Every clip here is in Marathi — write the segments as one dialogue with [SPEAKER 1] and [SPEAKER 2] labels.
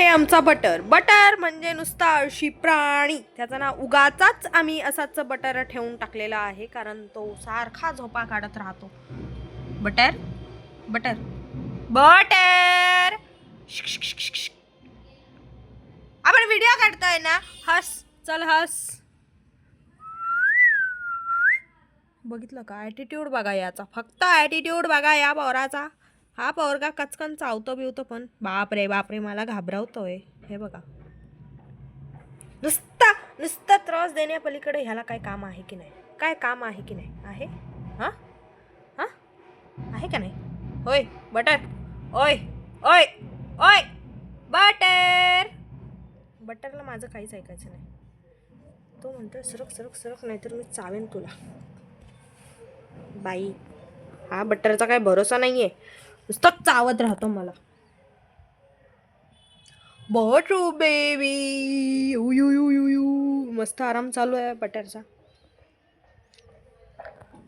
[SPEAKER 1] हे आमचा बटर. बटर म्हणजे नुसता आळशी प्राणी. त्याचं नाव उगाचाच आम्ही असाच बटर ठेवून टाकलेला आहे कारण तो सारखा झोपा काढत राहतो. बटर? बटर. बटर! आपण व्हिडिओ काढतोय ना? हस चल हस. बघितलं का? ॲटिट्यूड बघा याचा. फक्त ॲटिट्यूड बघा या पोराचा. हा पवरगा कचकन चावतो बिवतो पण. बापरे बापरे मला घाबरवतोय. हे बघा. नुसता नुसता त्रास देण्यापलीकडे ह्याला काय काम आहे की नाही? काय काम आहे की नाही? आहे? हां? हां? आहे का नाही? होय बटर. ओय ओय ओय बटर. बटरला माझं काहीच ऐकायचं नाही. तो म्हणतो सरक सरक सरक नाहीतर मी चावेन तुला. बाई हा बटरचा काय भरोसा नाही आहे नुसतं चावत राहतो मला. Butter baby you you you you you. मस्त आराम चालू आहे बटरचा.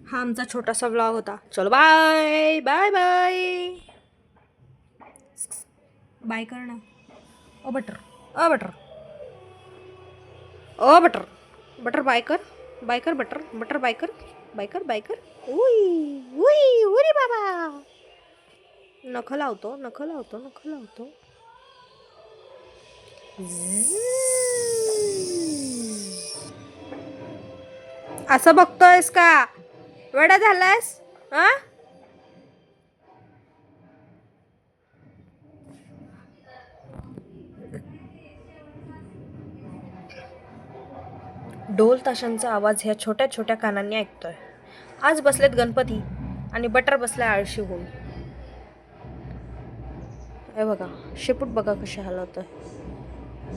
[SPEAKER 1] हा आमचा छोटासा व्लॉग होता. चलो बाय बाय बाय बाय कर ना ओ बटर. अ बटर. ओ बटर. बटर बाय कर. बाय कर बटर. बटर बाय कर. बाय कर बाय कर. उई उई उरी बाबा. नख लावतो नख लावतो नख लावतो. असं बघतोयस का? वेडा झालायस हा? ढोल ताशांचा आवाज ह्या छोट्या छोट्या कानांनी ऐकतोय. आज बसलेत गणपती आणि बटर बसलाय आळशी होऊन. हे बघा शेपूट बघा कसे हलवतोय.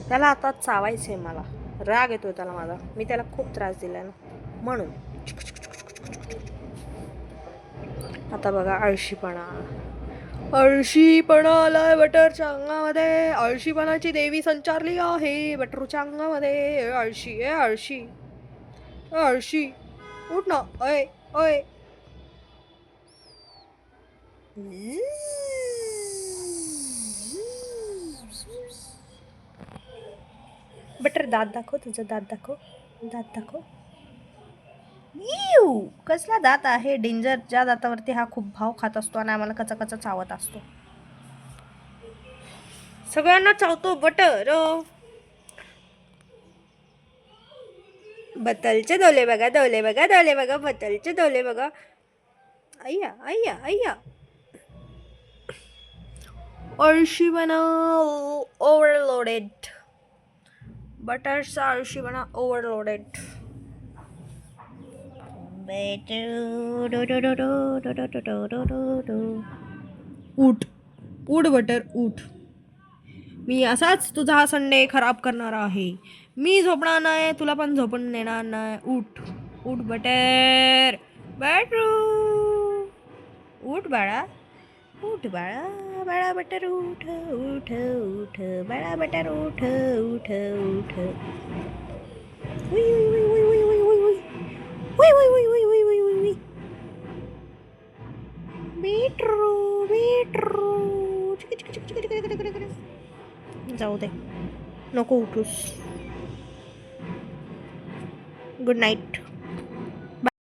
[SPEAKER 1] त्याला आता चावायचं आहे मला. राग येतोय त्याला माझा. मी त्याला खूप त्रास दिला ना. म्हणून. आता बघा आळशीपणा. आळशीपणा आलाय बटरच्या अंगामध्ये. आळशीपणाची देवी संचारली आहे बटरूच्या अंगामध्ये. ए आळशी ए आळशी. ए आळशी. उठ ना. अय अय. बटर दात दाखव तुझं दात दाखव. दात दाखव. यू कसला दात आहे? डेंजर ज्या दातावरती हा खूप भाव खात असतो आणि आम्हाला कचा कचा चावत असतो. सगळ्यांना चावतो बटर. बतलचे डोले बघा डोले बघा डोले बघा बतलचे डोले बघा. अय्या अय्या अय्या. अळशी बना ओव्हरलोडेड बटरचा अळशी बना ओव्हरलोडेड उठ ऊट. बटर उठ मी असाच तुझा हा संडे खराब करणार आहे. मी झोपणार नाही तुला पण झोपून देणार नाही. उठ उठ बटर. बटरू उठ बाळा. उठ बाळा बाळा बटर उठ उठ उठ बाळा बटर उठ उठ उठ उई, उई, उई, उई, उई, उई, उई, उई. उई, उई, उई, उई, उई, उई, उई, उई. बिटरू बिटरू चिक, चिक, चिक, चिक, चिक, चिक, चिक, चिक. जाऊ दे नको उठूस गुड नाईट